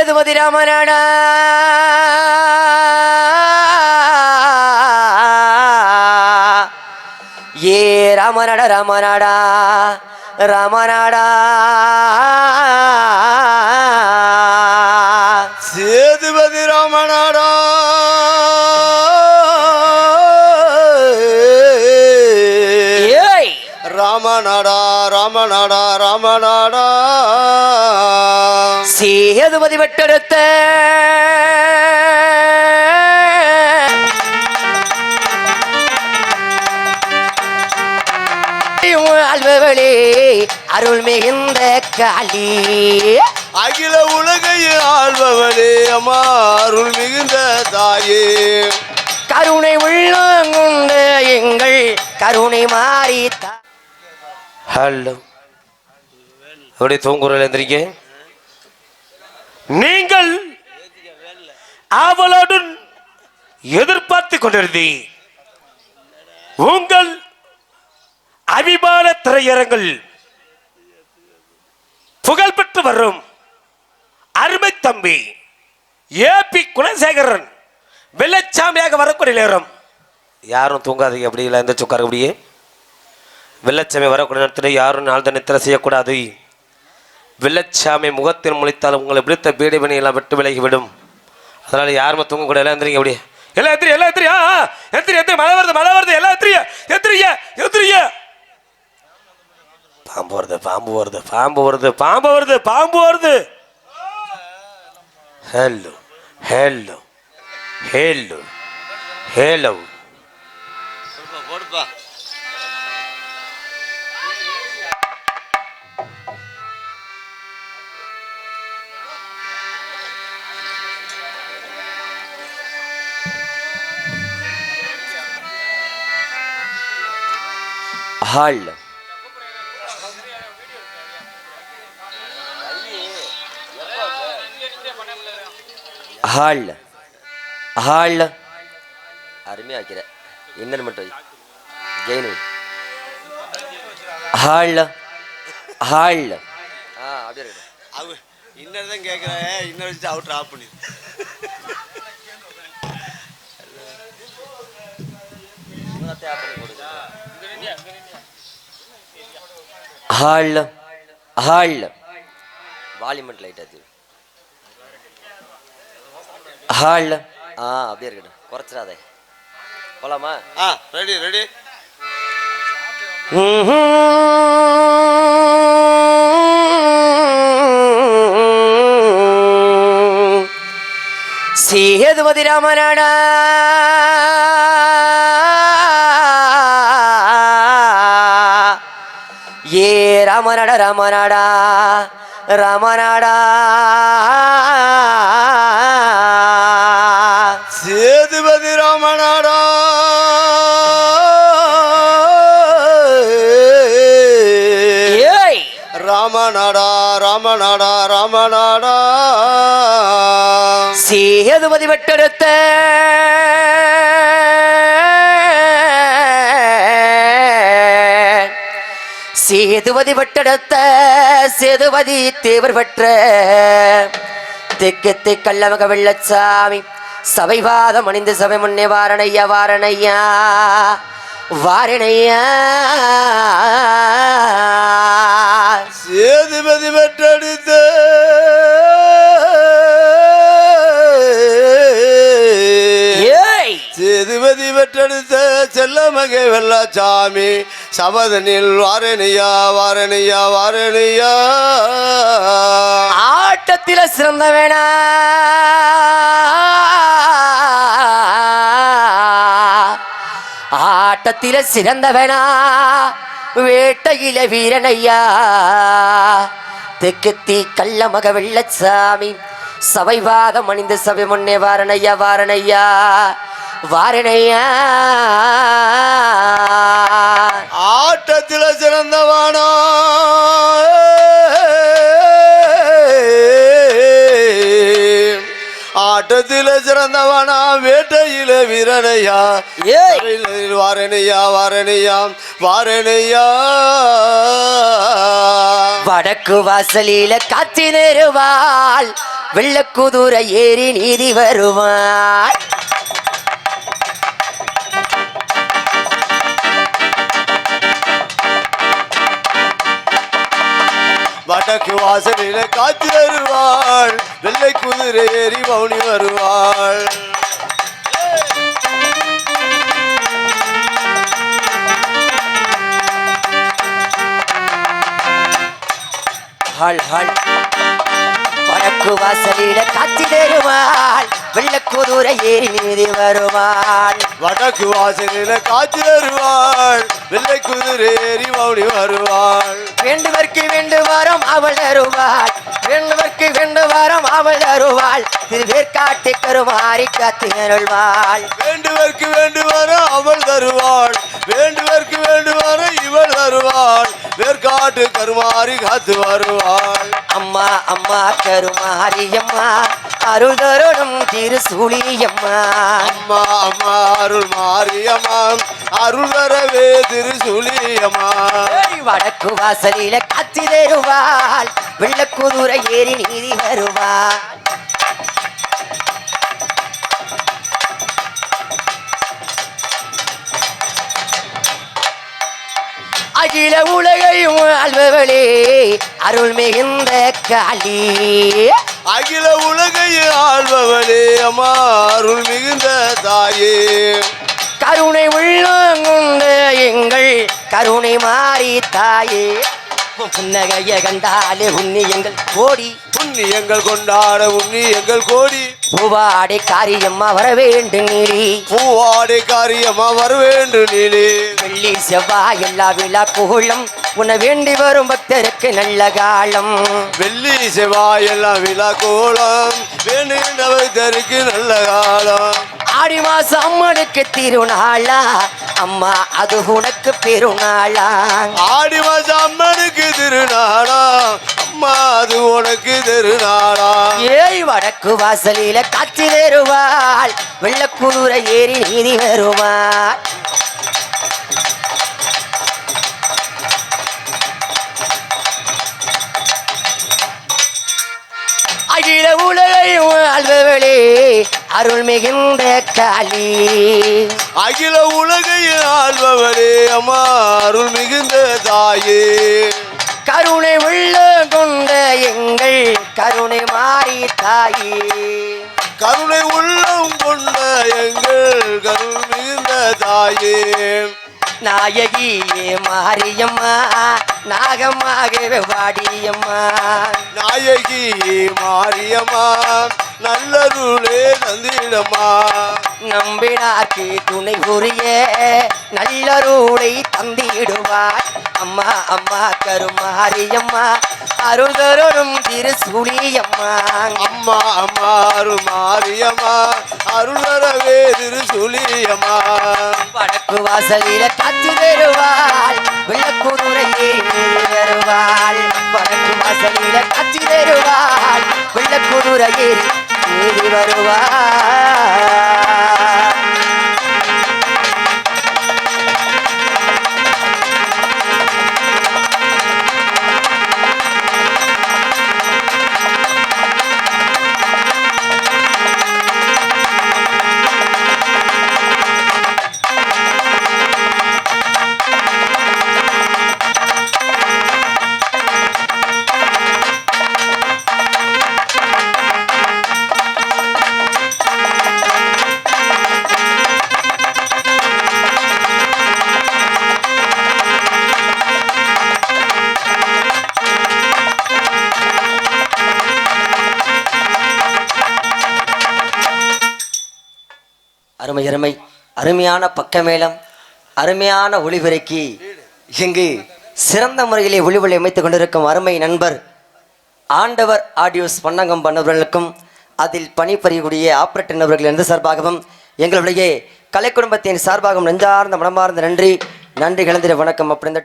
சேதுபதி ராமநாடா. ஏ ராமநாடா ராமநாடா ராமநாடா. சேதுபதி ராமநாடா. ஏய். ராமநாடா ராமநாடா ராமநாடா. சேதுபதி வெட்டெடுத்த அல்வவளே அருள் மிகுந்த காளி. அகில உலகையை ஆள்பவனே அம்மா அருள் மிகுந்த தாயே. கருணை உள்ளங்குண்ட எங்கள் கருணை மாறி ஹலோ அப்படி தூங்குறல எந்திரிக்க? நீங்கள் ஆவலோடு எதிர்பார்த்து கொண்டிருந்தீர். உங்கள் அபிமான திரையரங்கள் புகழ்பெற்று வரும் அருமை தம்பி ஏ பி குலசேகரன் வெள்ளச்சாமியாக வரக்கூடிய நேரம். யாரும் தூங்காதீங்க அப்படி இல்லை எந்திரிச்சு உட்கார அப்படியே. வெள்ளச்சாமி வரக்கூடிய நேரத்தில் யாரும் நாள் நித்திரை செய்யக்கூடாது. வெள்ளச்சாமி முகத்தில் முளைத்தால் உங்களை பிடித்த பீடிபணி பணியெல்லாம் விட்டு விலகிவிடும். அதனால் யாருமே தூங்கக்கூடாது எல்லாம் எந்திரிங்க அப்படியே. எல்லாம் எத்திரி எல்லாம் எத்திரியா ஆ எத்திரி எத்திரி மழை வருது மழை வருது எல்லாம் எத்திரியா எத்திரியா எத்திரியா பாம்பு வருது பாம்பு வருது பாம்பு வருது பாம்பு வருது பாம்பு வருது. ஹலோ ஹலோ ஹலோ ஹலோ போடுப்பா ஹால் ஹால் ஹால் அருமையாக வைக்கிற என்னன்னு மட்டும் வை. ஜெயினு ஹால் ஹால் ஆ அப்படியே இருக்கட்டும். அவ இன்னும் தான் கேட்குறேன் இன்னும் வச்சு அவுட் ஆஃப் பண்ணி ஹால் ஹால். வாலிமெண்ட் லைட் அது ஹால். ஆ அப்படியே இருக்கட்டும். குறைச்சிடாதே. போலாமா? ஆ ரெடி ரெடி சேதுபதி ராமநாடா ராமநாடா ராமநாடா ராமநாடா. சேதுபதி ராமநாடா. ராமநாடா ராமநாடா ராமநாடா. சேதுபதி வெட்டெடுத்த சேதுபதி வெட்டெடுத்த சேதுபதி தேவர் பெற்ற. தெற்கு தெக்கல்லமக வெள்ளச்சாமி சபைவாதம் அணிந்து சபை முன்னே வாரணையா வாரணையா வாரணையா சேதுபதி பெற்றெடுத்த சேதுபதி பெற்றெடுத்த செல்லமகை வெள்ளச்சாமி சபதனில் வாரணியா வாரணியா வாரணியா. ஆட்டத்தில சிறந்த வேணா. ஆட்டத்தில சிறந்த வேணா. வேட்டையில வீரனையா. தெக்குத்தி கள்ளமக வெள்ளச்சாமி. சபைவாதம் அணிந்து சபை முன்னே வாரணையா வாரணையா. வாரணையா. ஆட்டத்தில் சிறந்தவானா. ஆட்டத்தில் சிறந்தவனா வேட்டையில வீரனையா. வாரணியா வாரணியா வாரணியா. வடக்கு வாசலில காத்தி நிறுவாள் வெள்ளக்குதிரை ஏறி நீதி வருவாள். வடக்கு வாசலில காத்து வருவாள் வெள்ளை குதிரை ஏறி மௌனி வருவாள். ஹாள் ஹாள் வடக்கு வாசலில காத்தி வெள்ளக்குதிரை ஏறி நீதி வருவாள். வடக்கு வாசலில காத்து வருவாள் வெள்ளை குதிரை ஏறி மௌனி வருவாள். வேண்டுவர்க்கு வேண்டு வாரம் அவள் அருவாள். வேண்டுவர்க்கு வேண்டு வாரம் அவள் அருவாள் திருவேற்காட்டு கருமாறி காத்து அருள்வாள் வேண்டுவர்க்கு வேண்டுவர அவள் தருவாள். வேண்டுவர்க்கு வேண்டுவர இவள் தருவாள். வேர்க்காட்டு கருமாறி காத்து வருவாள். அம்மா அம்மா கருமாரியம்மா அருள் தருளும் திருசூலியம்மா அம்மா. அம்மா அருள் மாரியம்மா அருள் தரவே திருசுலியம்மா வடக்கு வாசலில காத்தி தருவாள். வெள்ளக்குதிரை ஏறி நீதி வருவாள் அகில உலகையும் ஆள்பவளே அருள் மிகுந்த காளி. அகில உலகையை ஆள்பவளே அம்மா அருள் மிகுந்த தாயே. கருணை உள்ளங்குண்ட எங்கள் கருணை மாறி தாயே. உன் புன்னகைய கண்டாலே உன்னி எங்கள் கோடி. புண்ணியங்கள் கொண்டாட உண்ணியங்கள் கோடி. பூவாடை காரியம்மா வர வேண்டும் நீடி. பூவாடை காரியமா வர வேண்டும் நீலே வெள்ளி செவ்வாய் எல்லா விழா கோலம் உன்னை வேண்டி வரும் பக்தருக்கு நல்ல காலம். வெள்ளி செவ்வாய் எல்லாம் விழா கோலம் வேண்டுகின்றவருக்கு நல்ல காலம். ஆடி மாசம் அம்மனுக்கு திருநாளா அம்மா அது உனக்கு பெருநாளா? ஆடி மாசம் அம்மனுக்கு திருநாளா? அம்மா அது உனக்கு திருநாளா? ஏய் வடக்கு வாசலில காட்சி தருவாள். வெள்ளக்குதிரை ஏறி நீதி வருவாள். அகில உலகையும் ஆள்பவளே அருள் மிகுந்த காளி. அகில உலகையை ஆள்பவரே அம்மா அருள் மிகுந்த தாயே. கருணை உள்ள கொண்ட எங்கள் கருணை மாறி தாயே. கருணை உள்ளம் கொண்ட எங்கள் கருள் மிகுந்த தாயே. நாயகியே மாரியம்மா நாகமாக வாடியம்மா. நாயகி மாரியம்மா நல்லருளே நந்திடம்மா நம்பினாக்கு துணை புரிய நல்லருளை தந்திடுவார் அம்மா அம்மா கருமாரியம்மா அருள்தருளும் திருசூலியம்மா. அம்மா அம்மா அருள் மாரியம்மா அருளரவே திருசுலியம்மா. வடக்கு வாசலில காத்து தருவாள் வெள்ளக்குதிரையே வருவாள் வடக்கு வாசலில காத்து தருவாள். வெள்ளக்குதிரையே நீதி அருமை அருமை அருமையான பக்கமேளம் அருமையான ஒளிபெருக்கி இங்கு சிறந்த முறையிலே ஒளிவொலி அமைத்துக் கொண்டிருக்கும் அருமை நண்பர் ஆண்டவர் ஆடியோஸ் பன்னங்கம் பண்ணவர்களுக்கும் அதில் பணிபுரியக்கூடிய ஆப்ரேட்டர் நபர்கள் எந்த சார்பாகவும் எங்களுடைய கலை குடும்பத்தின் சார்பாகவும் நெஞ்சார்ந்த மனமார்ந்த நன்றி நன்றி கலந்திர வணக்கம் அப்படின்ற